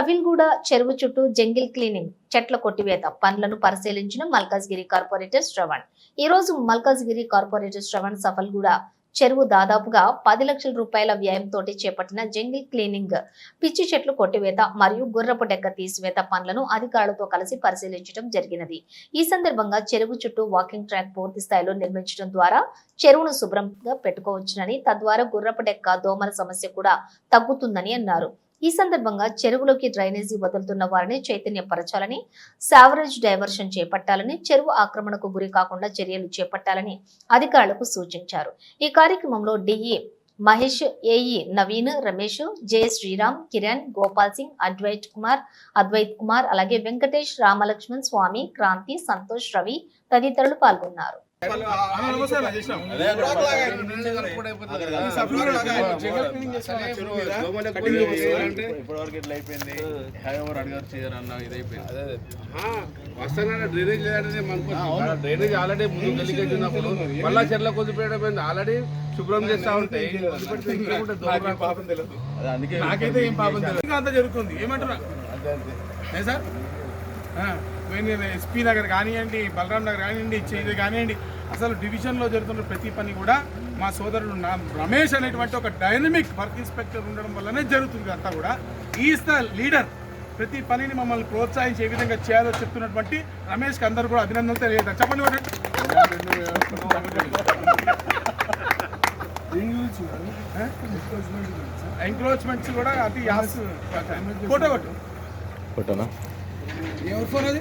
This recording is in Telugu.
సవిల్గూడ చెరువు చుట్టూ జంగిల్ క్లీనింగ్ చెట్ల కొట్టివేత పనులను పరిశీలించిన మల్కాజ్గిరి కార్పొరేటర్ శ్రవణ్. ఈ రోజు మల్కాజ్గిరి కార్పొరేటర్ శ్రవణ్ సఫల్గూడ చెరువు దాదాపుగా పది లక్షల రూపాయల వ్యయంతో చేపట్టిన జంగిల్ క్లీనింగ్. పిచ్చి చెట్లు కొట్టివేత మరియు గుర్రపు డెక్క తీసివేత పనులను అధికారులతో కలిసి పరిశీలించడం జరిగినది. ఈ సందర్భంగా చెరువు చుట్టూ వాకింగ్ ట్రాక్ పూర్తి స్థాయిలో నిర్మించడం ద్వారా చెరువును శుభ్రంగా పెట్టుకోవచ్చునని తద్వారా గుర్రపు డెక్క దోమల సమస్య కూడా తగ్గుతుందని అన్నారు. ఈ సందర్భంగా చెరువులోకి డ్రైనేజీ వదులుతున్న వారిని చైతన్యపరచాలని సావరేజ్ డైవర్షన్ చేపట్టాలని చెరువు ఆక్రమణకు గురి కాకుండా చర్యలు చేపట్టాలని అధికారులకు సూచించారు. ఈ కార్యక్రమంలో DE Mahesh AE Naveen Ramesh J Sriram Kiran Gopal Singh Advait Kumar Advait Kumar అలాగే వెంకటేష్ రామలక్ష్మణ్ స్వామి క్రాంతి సంతోష్ రవి తదితరులు పాల్గొన్నారు. ఇప్పటివరకు అయిపోయింది అడిగారు వస్తానన్న డ్రైనేజ్ లేదంటే మనకు డ్రైనేజ్ ఆల్రెడీ ముందు గల్లీకి ఉన్నప్పుడు మళ్ళా చెట్ల కొద్దిపేయడం ఆల్రెడీ శుభ్రం చేస్తా ఉంటే వదిలిపెడితే ఇంకా కూడా దూరం పాపం తెలియదు. అదే అందుకే నాకైతే ఏం పాపం తెలియదు అంత. జరుగుతుంది ఏమంటారా సార్? ఎస్పీ నగర్ కానివ్వండి బలరాం నగర్ కానివ్వండి ఇది కానివ్వండి అసలు డివిజన్లో జరుగుతున్న ప్రతి పని కూడా మా సోదరుడు నా రమేష్ అనేటువంటి ఒక డైనమిక్ వర్క్ ఇన్స్పెక్టర్ ఉండడం వల్లనే జరుగుతుంది అంతా కూడా. ఈజ్ ద లీడర్ ప్రతి పనిని మమ్మల్ని ప్రోత్సహించి ఏ విధంగా చేయాలో చెప్తున్నటువంటి రమేష్కి అందరూ కూడా అభినందనలు తెలియజేస్తారు చెప్పండి. ఎంక్రోచ్మెంట్స్ కూడా అది యాస్ ఫోటో కొట్టు ఫోటోనా ఎవరి ఫోన్ అది?